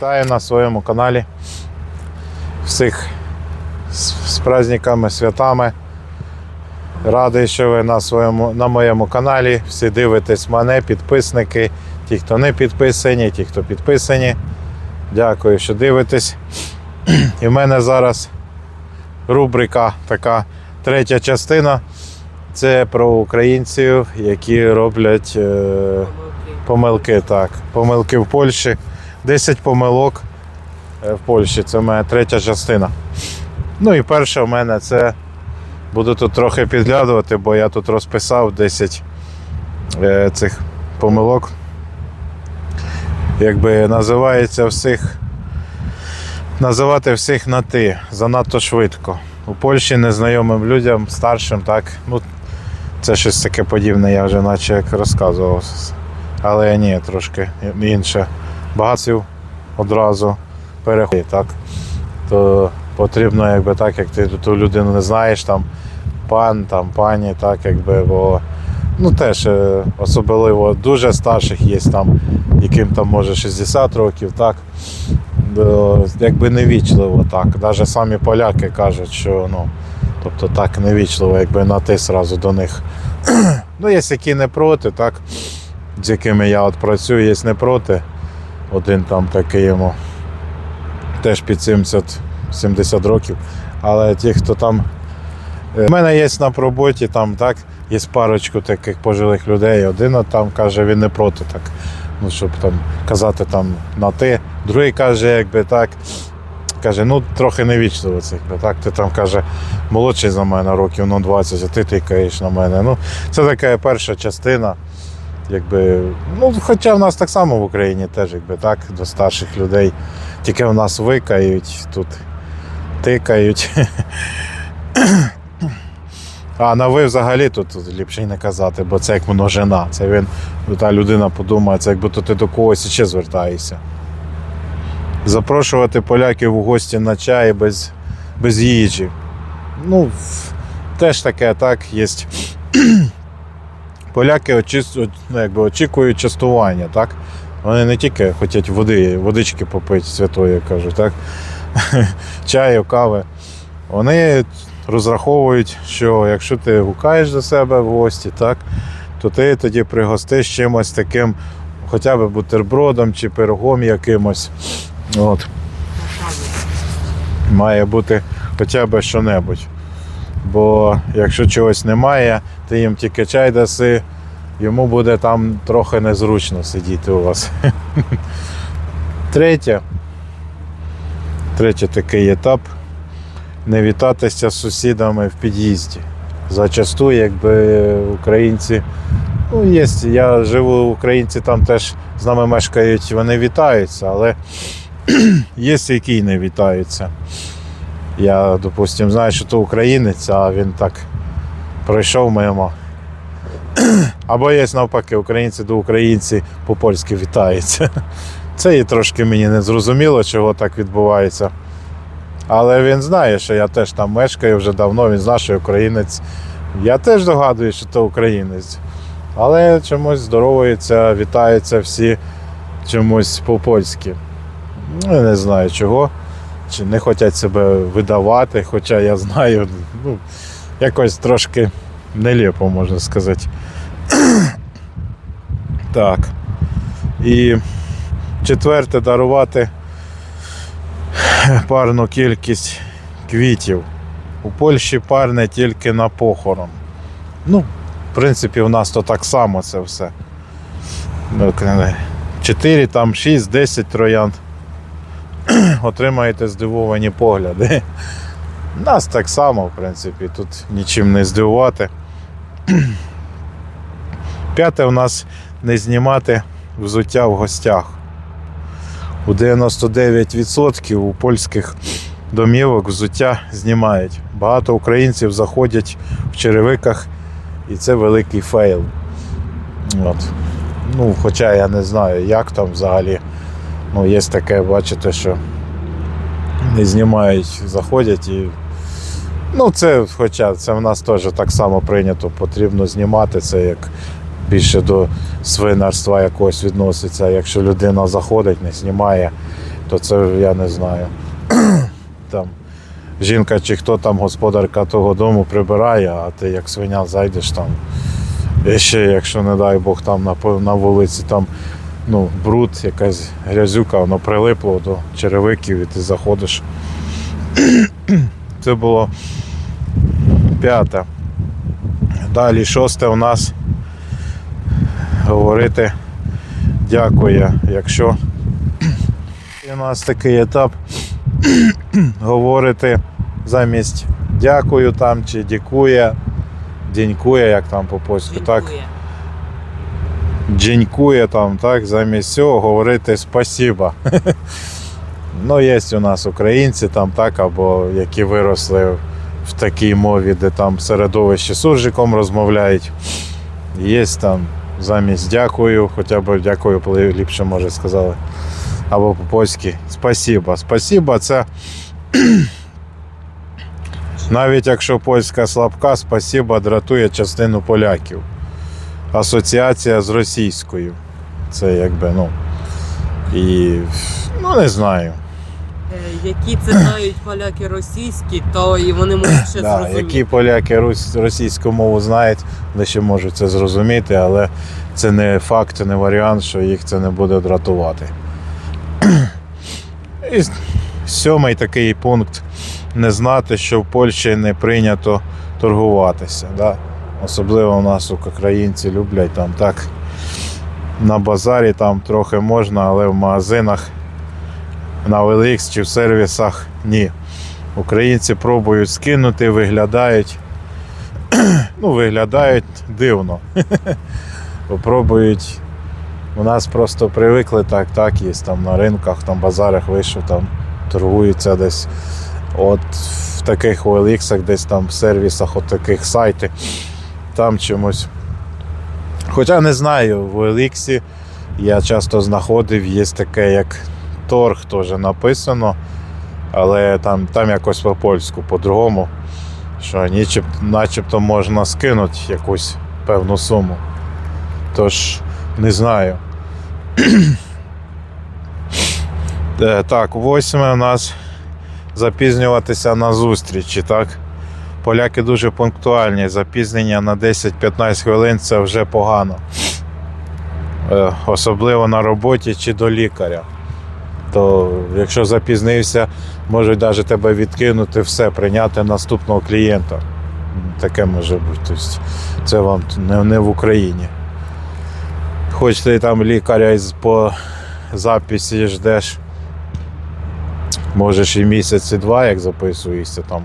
Вітаю на своєму каналі. Всіх з, праздниками, святами. Радий, що ви на, своєму, на моєму каналі. Всі дивитесь мене, підписники, ті, хто не підписані, ті, хто підписані. Дякую, що дивитесь. І в мене зараз рубрика така третя частина. Це про українців, які роблять е, помилки. Так, помилки в Польщі. 10 помилок е, в Польщі. Це моя третя частина. Ну і перша в мене це. Буду тут трохи підглядувати, бо я тут розписав 10 е, цих помилок. Якби називається всіх. Називати всіх на ти занадто швидко. У Польщі незнайомим людям, старшим, так. Ну, це щось таке подібне, я вже наче як розказував. Але ні, трошки інше. Багатців одразу переходить, так. То потрібно, якби так, як ти ту людину не знаєш, там пан, там пані, так, якби, бо ну теж е, особливо дуже старших є там, яким там може 60 років, так. Якби невічливо так. Навіть самі поляки кажуть, що ну, тобто так невічливо, якби на ти сразу до них. ну, є які не проти, так, з якими я от працюю, є не проти. Один там такий йому теж під 70, 70 років. Але ті, хто там. У мене є на роботі, там так, є парочку таких пожилих людей. Один там каже, він не проти так. Ну, щоб там казати там на ти. Другий каже, якби так. Каже, ну трохи невічливо це. якби Так, ти там каже, молодший за мене років ну, 20, а ти тикаєш на мене. Ну, це така перша частина. Якби, ну, хоча в нас так само в Україні теж, якби так, до старших людей. Тільки в нас викають, тут тикають. А на ви взагалі тут, ліпше й не казати, бо це як множина. Це він, та людина подумає, це якби то ти до когось ще звертаєшся. Запрошувати поляків у гості на чай без, без їжі. Ну, теж таке, так, є. Поляки очі- ну, якби, очікують частування, так? Вони не тільки хочуть води, водички попити святої, як кажуть, так? чаю, кави. Вони розраховують, що якщо ти гукаєш до себе в гості, так, то ти тоді пригостиш чимось таким, хоча б бутербродом чи пирогом якимось. От. Має бути хоча б що-небудь. Бо якщо чогось немає, ти їм тільки чай даси, йому буде там трохи незручно сидіти у вас. Третє. Третє такий етап не вітатися з сусідами в під'їзді. Зачасту, якби українці, ну є, я живу, українці там теж з нами мешкають, вони вітаються, але є які не вітаються. Я, допустим, знаю, що то українець, а він так пройшов мимо. Або є навпаки, українці до українці по-польськи вітаються. Це і трошки мені не зрозуміло, чого так відбувається. Але він знає, що я теж там мешкаю вже давно, він знає, що українець. Я теж догадуюся, що це українець. Але чомусь здоровуються, вітаються всі чомусь по-польськи. Ну, не знаю чого. Чи не хочуть себе видавати, хоча я знаю, ну, якось трошки нелепо, можна сказати. так. І четверте дарувати парну кількість квітів. У Польщі парне тільки на похорон. Ну, в принципі, у нас то так само це все. 4, там 6, 10 троянд. Отримаєте здивовані погляди. Нас так само, в принципі, тут нічим не здивувати. П'яте у нас не знімати взуття в гостях. У 99% у польських домівок взуття знімають. Багато українців заходять в черевиках, і це великий фейл. От. Ну, хоча я не знаю, як там взагалі. Ну, є таке, бачите, що не знімають, заходять і. Ну, це, хоча це в нас теж так само прийнято, потрібно знімати це як більше до свинарства якогось відноситься. Якщо людина заходить, не знімає, то це я не знаю. там жінка чи хто там господарка того дому прибирає, а ти як свиня зайдеш там. І ще, якщо не дай Бог, там на, на вулиці там ну, бруд, якась грязюка, воно прилипло до черевиків і ти заходиш. Це було п'яте. Далі шосте у нас говорити дякує, якщо у нас такий етап говорити замість дякую там чи дякує, дінькує, як там по польську, так? Дженькує там, так, замість цього говорити спасіба. ну, є у нас українці там, так, або які виросли в такій мові, де там середовище суржиком розмовляють. Є там замість дякую, хоча б дякую, ліпше може сказали. Або по-польськи спасіба. Спасіба це. Навіть якщо польська слабка, спасіба дратує частину поляків асоціація з російською. Це якби, ну. І ну не знаю. Е, Які це знають поляки російські, то і вони можуть ще Да, зрозуміти. які поляки російську мову знають, вони ще можуть це зрозуміти, але це не факт, не варіант, що їх це не буде дратувати. І сьомий такий пункт не знати, що в Польщі не прийнято торгуватися. Да? Особливо у нас українці люблять там так. На базарі там трохи можна, але в магазинах на OLX чи в сервісах ні. Українці пробують скинути, виглядають. ну, виглядають дивно. Пробують. У нас просто привикли так, так, є там на ринках, там базарах вийшов, там торгуються десь. От в таких OLX, десь там в сервісах, от таких сайтів, там чомусь. Хоча не знаю, в OLX я часто знаходив, є таке, як торг теж написано, але там, там якось по-польську, по-другому, що начебто можна скинути якусь певну суму. Тож не знаю. Е, Так, восьме у нас запізнюватися на зустрічі, так? Поляки дуже пунктуальні. Запізнення на 10-15 хвилин це вже погано. Е, Особливо на роботі чи до лікаря. То якщо запізнився, можуть навіть тебе відкинути, все, прийняти наступного клієнта. Таке може бути. Тобто це вам не, в Україні. Хоч ти там лікаря по записі ждеш, можеш і місяць, і два, як записуєшся там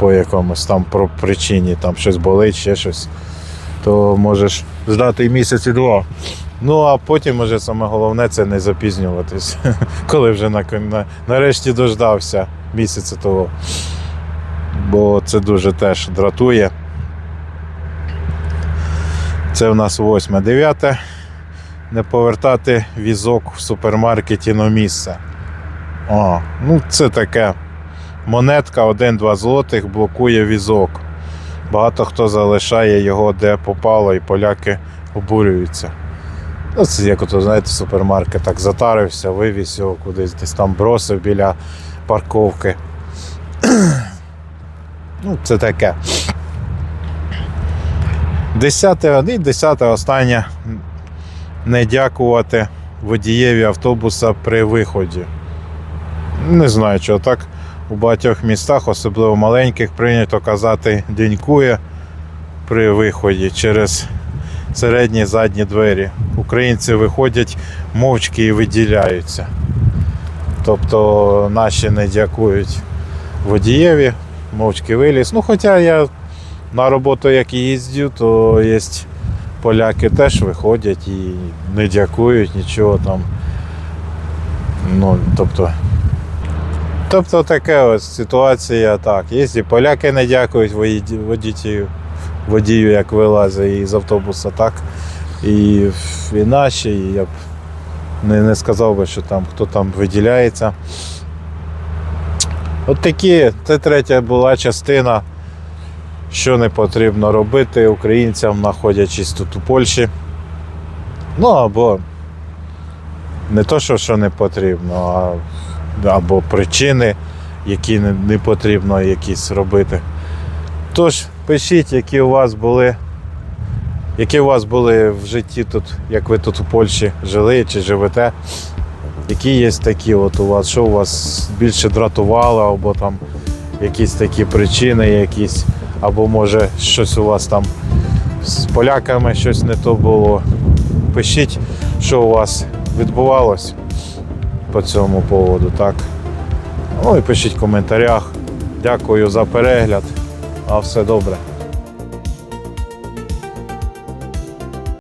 по якомусь там про причині, там щось болить, ще щось, то можеш ждати і місяць, і два. Ну а потім, може, саме головне це не запізнюватись, коли вже на, на, нарешті дождався місяця того. Бо це дуже теж дратує. Це в нас восьме. Дев'яте. Не повертати візок в супермаркеті на місце. О, ну це таке. Монетка 1-2 злотих блокує візок. Багато хто залишає його де попало, і поляки обурюються. Ну, це як ото, знаєте, супермаркет так затарився, вивіз його кудись, десь там бросив біля парковки. ну, це таке. Десяте, і десяте останнє. Не дякувати водієві автобуса при виході. Не знаю, чого так у багатьох містах, особливо маленьких, прийнято казати дякує при виході через середні задні двері. Українці виходять мовчки і виділяються. Тобто наші не дякують водієві, мовчки виліз. Ну, хоча я на роботу як їздю, то є поляки теж виходять і не дякують нічого там. Ну, тобто, тобто таке ось ситуація так. Є і поляки не дякують водію, водію як вилазить із автобуса, так. І, і наші, і я б не, не сказав би, що там хто там виділяється. От такі, це третя була частина, що не потрібно робити українцям, знаходячись тут у Польщі. Ну або не то, що, що не потрібно, а або причини, які не, потрібно якісь робити. Тож, пишіть, які у вас були. Які у вас були в житті тут, як ви тут у Польщі жили чи живете? Які є такі от у вас, що у вас більше дратувало, або там якісь такі причини, якісь, або може щось у вас там з поляками щось не то було. Пишіть, що у вас відбувалось по цьому поводу, так? Ну і пишіть в коментарях. Дякую за перегляд. А все добре.